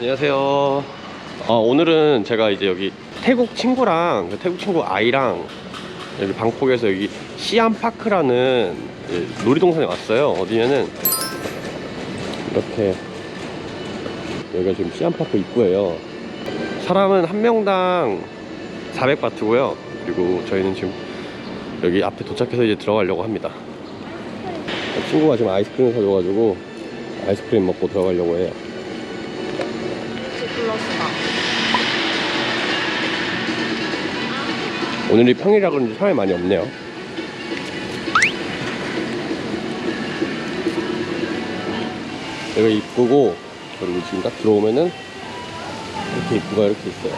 안녕하세요. 어, 오늘은 제가 이제 여기 태국 친구랑 그 태국 친구 아이랑 여기 방콕에서 여기 시암파크라는 이 놀이동산에 왔어요. 어디냐면 이렇게 여기가 지금 시암파크 입구예요. 사람은 한 명당 400바트고요. 그리고 저희는 지금 여기 앞에 도착해서 이제 들어가려고 합니다. 친구가 지금 아이스크림 사줘가지고 아이스크림 먹고 들어가려고 해요. 오늘이 평일이라 그런지 사람이 많이 없네요. 여기가 입구고 그리고 지금 딱 들어오면은 이렇게 입구가 이렇게 있어요.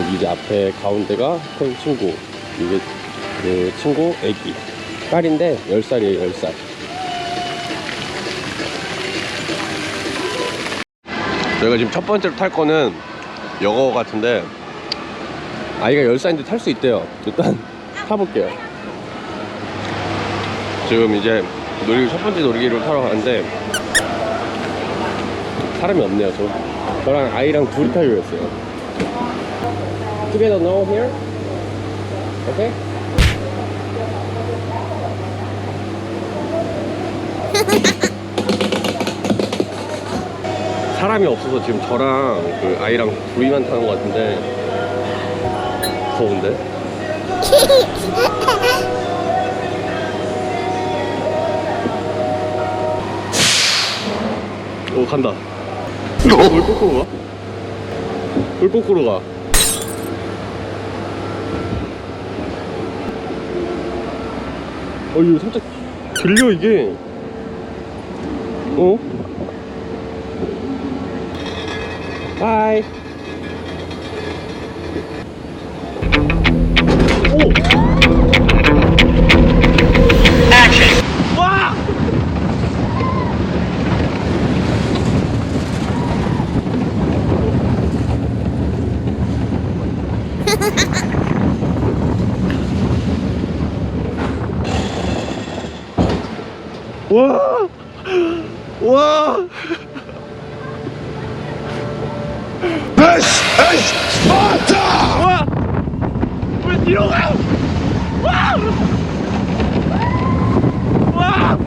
여기 이제 앞에 가운데가 태국 친구 이게 그 친구 애기 딸인데 10살이에요 10살 저희가 지금 첫 번째로 탈 거는 여거 같은데 아이가 10살인데 탈 수 있대요. 일단 타볼게요. 지금 이제 놀이 첫 번째 놀이기를 타러 가는데 사람이 없네요 저. 저랑 아이랑 둘이 타기로 했어요. Together no here? Okay? 사람이 없어서 지금 저랑 그 아이랑 둘이만 타는 것 같은데 더운데? 오 간다 물 거꾸로 가? 물 거꾸로 가 어, 이거 살짝 들려, 이게. 어? 하이. 오! 와! 와! 와! This is Sparta! 뒤로 가? 와! 와!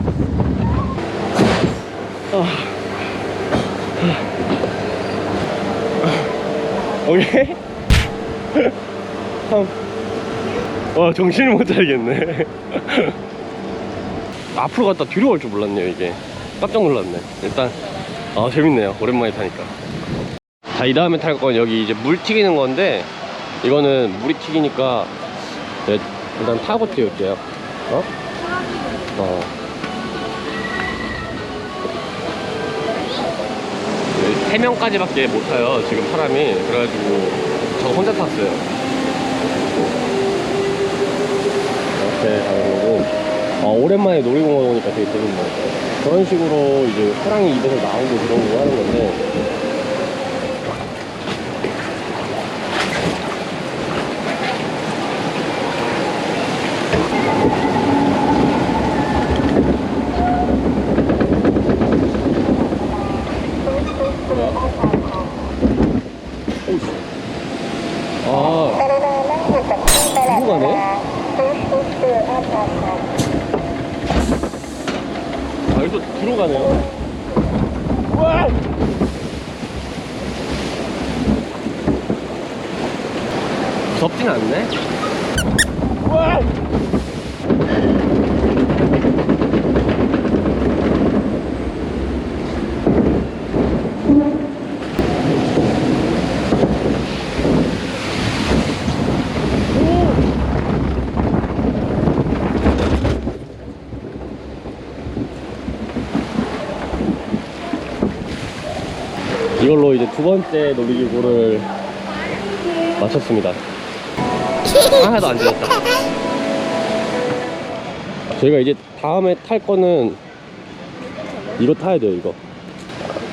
아. 오케이? 참. 와, 정신을 못 차리겠네. 앞으로 갔다 뒤로 갈 줄 몰랐네요, 이게. 깜짝 놀랐네. 일단, 아, 재밌네요. 오랜만에 타니까. 자, 이 다음에 탈 건 여기 이제 물 튀기는 건데, 이거는 물이 튀기니까, 네, 일단 타고 튀울게요. 어? 어. 네, 3명까지 밖에 못 타요, 지금 사람이. 그래가지고, 저 혼자 탔어요. 이렇게 가는 거고. 아, 오랜만에 놀이공원 오니까 되게 재밌는 것 같아요. 그런 식으로 이제 호랑이 입에서 나오고 그런 거 하는 건데, 아, 뒤로 가네? 아, 여기서 뒤로 가네요. 와! 덥진 않네? 와! 이걸로 이제 두 번째 놀이기구를 마쳤습니다. 하나도 안 지났다. 저희가 이제 다음에 탈 거는 이거 타야 돼요, 이거.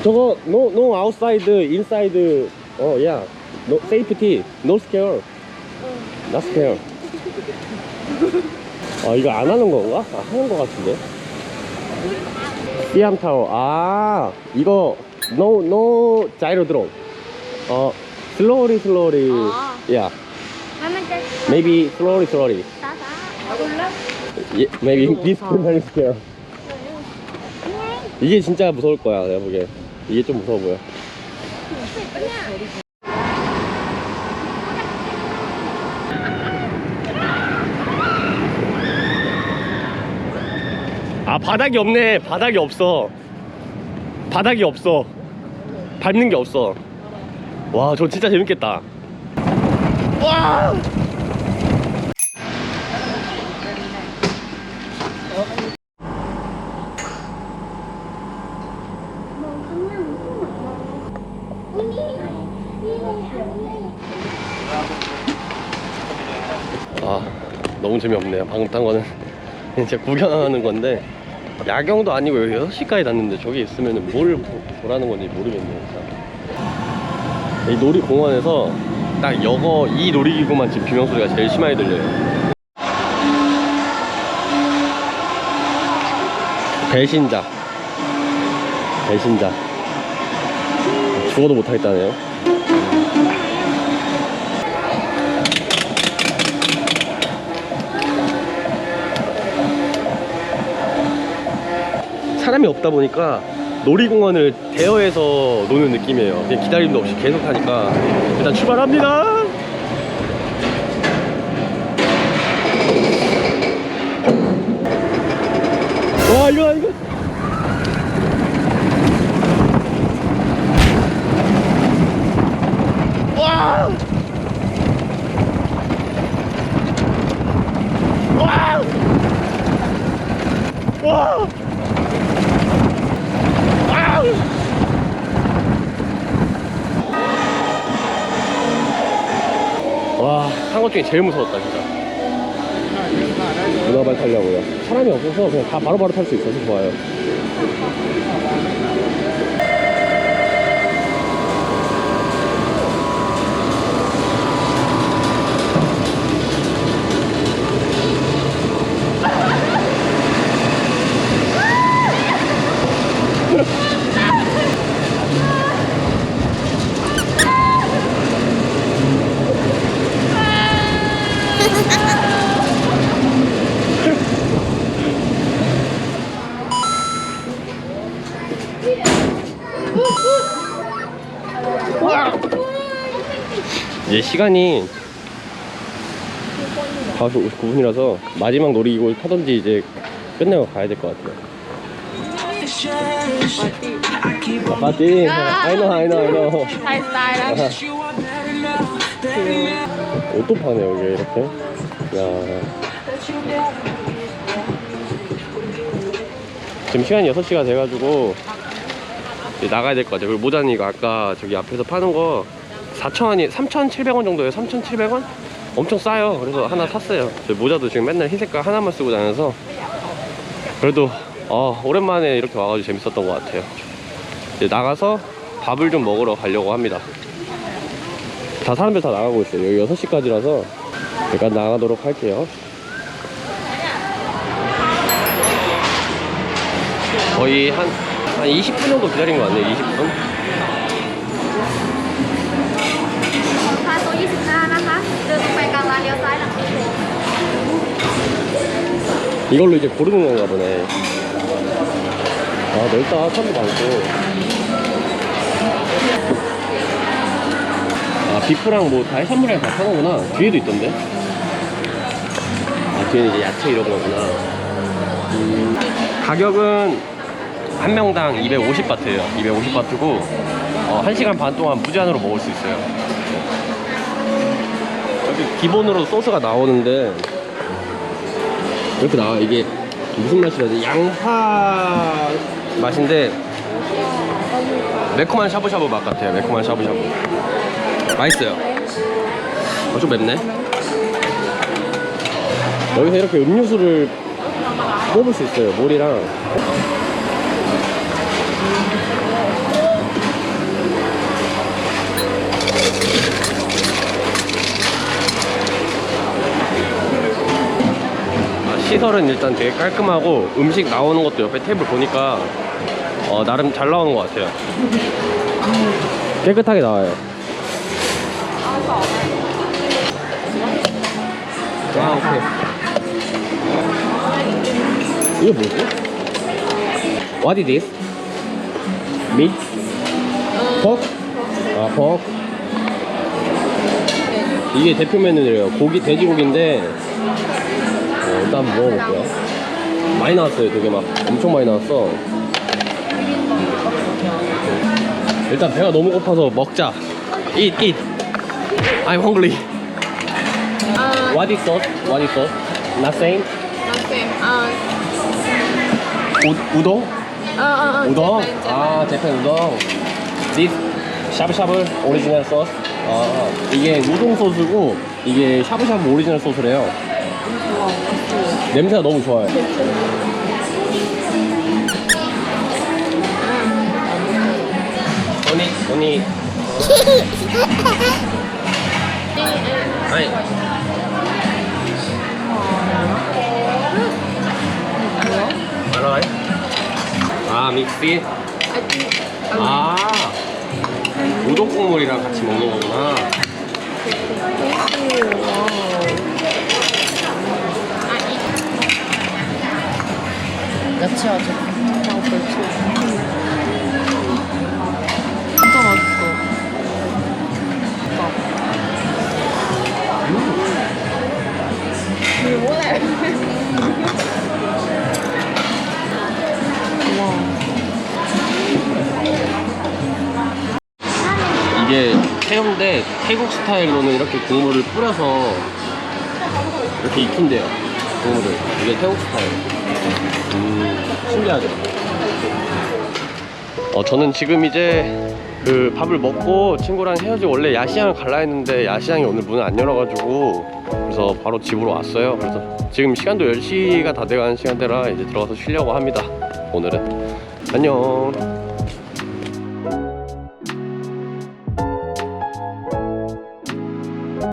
저거, no, no outside, inside, 어, yeah. No, safety, no scare. not scare. 아, 이거 안 하는 건가? 아, 하는 거 같은데. 시암 타워. 아, 이거, no no gyro drop. Uh, slowly slowly. Ah. Yeah. Maybe slowly slowly. Yeah, maybe this very scary. 이게 진짜 무서울 거야 내가 보기에. 이게 좀 무서워 보여. 아 바닥이 없네 바닥이 없어 바닥이 없어 밟는 게 없어. 와, 저 진짜 재밌겠다. 와! 아 너무 재미없네요 방금 탄 거는 진짜 구경하는 건데 야경도 아니고 여기 6시까지 닫는데 저기 있으면 뭘 보- 보라는 건지 모르겠네요. 이 놀이공원에서 딱 여거 이 놀이기구만 지금 비명소리가 제일 심하게 들려요. 배신자. 배신자. 죽어도 못하겠다네요 사람이 없다 보니까 놀이공원을 대여해서 노는 느낌이에요. 그냥 기다림도 없이 계속 하니까 일단 출발합니다. 와 이거 이거 와! 와! 와! 탄 것 중에 제일 무서웠다, 진짜. 문어발 타려고요. 사람이 없어서 그냥 다 바로바로 탈 수 있어서 좋아요. 이제 시간이 4시 59분이라서 마지막 놀이기구 타던지 이제 끝내고 가야 될 것 같아요. 아, 파티 아이 노 아이 노 아이 노 know 옷도 파네 여기 이렇게? 야. 지금 시간이 6시가 돼가지고 나가야 될 것 같아요. 그리고 모자니가 아까 저기 앞에서 파는 거 4,000원이 3,700원 정도예요. 3,700원? 엄청 싸요. 그래서 하나 샀어요. 저 모자도 지금 맨날 흰 색깔 하나만 쓰고 다녀서 그래도 어, 오랜만에 이렇게 와가지고 재밌었던 것 같아요. 이제 나가서 밥을 좀 먹으러 가려고 합니다. 다 사람들 다 나가고 있어요. 여기 6시까지라서 잠깐 나가도록 할게요. 거의 한, 한 20분 정도 기다린 것 같네요. 20분. ค่าโต๊ะ25 นะคะ เดินตรงไปกลางร้านเลี้ยวซ้ายหลังตู้โถง 이걸로 이제 고르는 건가 보네. 아, 넓다. 사람도 많고. 아, 비프랑 뭐 다 해산물이랑 다 파는구나. 뒤에도 있던데. 아, 뒤에는 이제 야채 이런 거구나. 음, 가격은 한 명당 250바트예요. 250바트고, 어, 1시간 반 동안 무제한으로 먹을 수 있어요. 여기 기본으로 소스가 나오는데, 이렇게 나와? 이게 무슨 맛이라지 양파 맛인데 매콤한 샤브샤브 맛 같아요. 매콤한 샤브샤브. 맛있어요. 어, 좀 맵네. 여기서 이렇게 음료수를 뽑을 수 있어요 물이랑 시설은 일단 되게 깔끔하고 음식 나오는 것도 옆에 테이블 보니까 어, 나름 잘 나오는 것 같아요 깨끗하게 나와요 아 오케이 이게 뭐지? What is this? Meat? Pork? 아 pork 이게 대표 메뉴래요 고기 돼지고기인데 일단 한번 먹어볼게요 많이 나왔어요 되게 막 엄청 많이 나왔어 일단 배가 너무 고파서 먹자 Eat eat I'm hungry Uh, What is sauce? What is sauce? Nothing? nothing. Uh, 우, 우동? uh, uh, uh, 우동? Japan, Japan. 아, 재팬 우동. This 샤브샤브 오리지널 소스. 아, 이게 우동 소스고 이게 샤브샤브 오리지널 소스래요. 냄새가 너무 좋아요. 언니, 언니. 아니. 아, 믹스? 아 우동 국물이랑 같이 먹는 거구나 야채하지. 아, 그렇지. 진짜 맛있어. 이게 새우인데 태국 스타일로는 이렇게 국물을 뿌려서 이렇게 익힌대요 국물을 이게 태국 스타일 음 신기하죠 어 저는 지금 이제 그 밥을 먹고 친구랑 헤어지고 원래 야시장을 갈라 했는데 야시장이 오늘 문을 안 열어가지고 그래서 바로 집으로 왔어요. 그래서 지금 시간도 10시가 다 돼가는 시간대라 이제 들어가서 쉬려고 합니다. 오늘은. 안녕